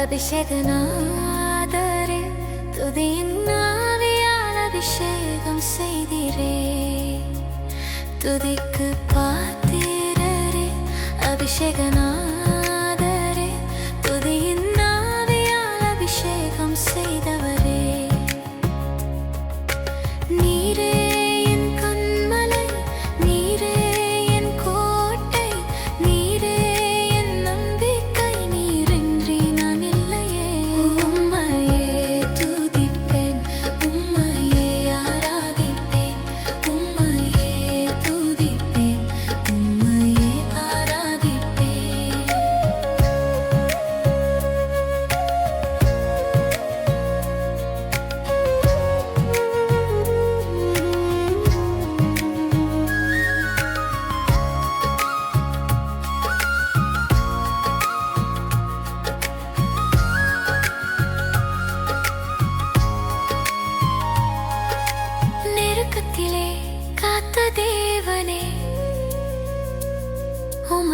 அபிஷேகநாதரே துதியின் ஆவியால் அபிஷேகம் செய்திரே. துதிக்கு பாத்திரரே அபிஷேகநாத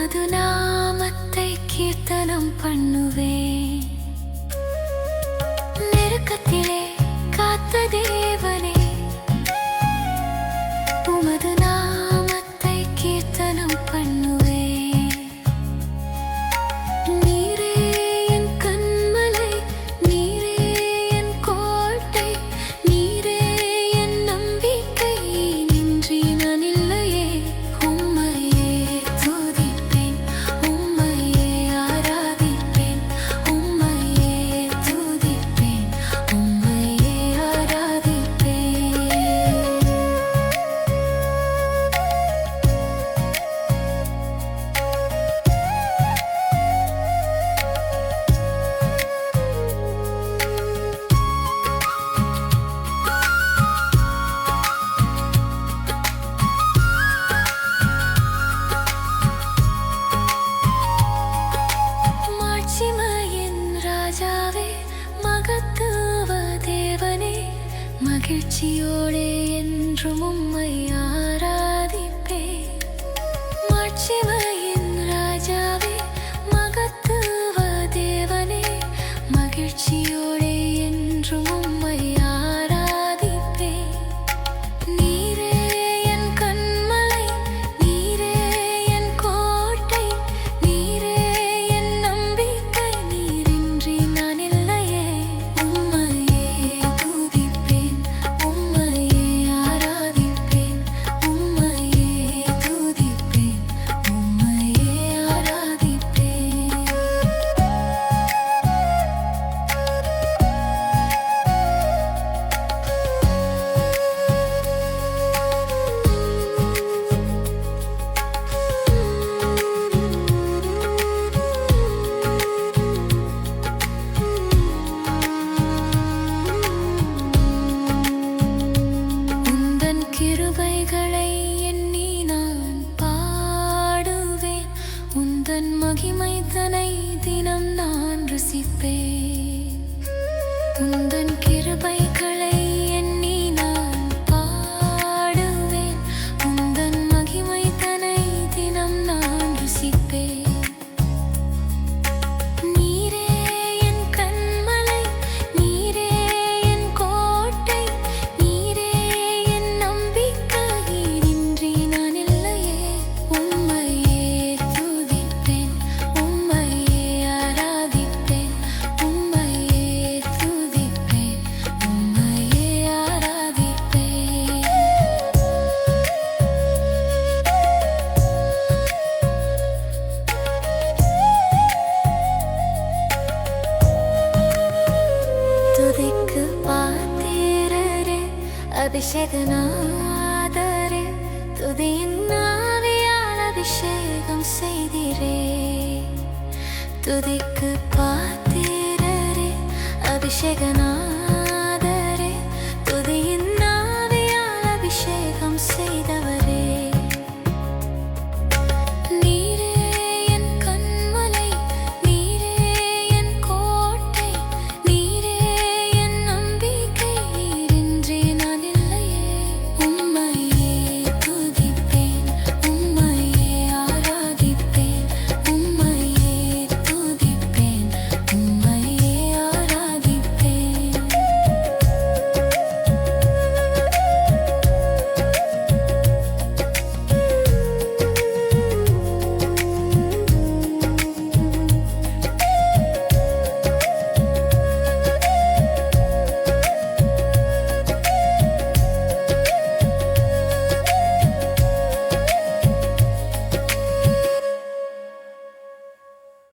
உமது நாமத்தை கீர்த்தனம் பண்ணுவேன். நெருக்கத்திலே காத்ததே மாட்சியோடே என்றும் உம்மை ஆராதிப்பே மாட்சி இதனை தினம் நான் ருசிப்பேன். உந்தன் கிருபை அபிஷேகநாதரே துதியின் நாவியால் அபிஷேகம் செய்திரே. துதிக்கு பாத்திரரே அபிஷேகநாத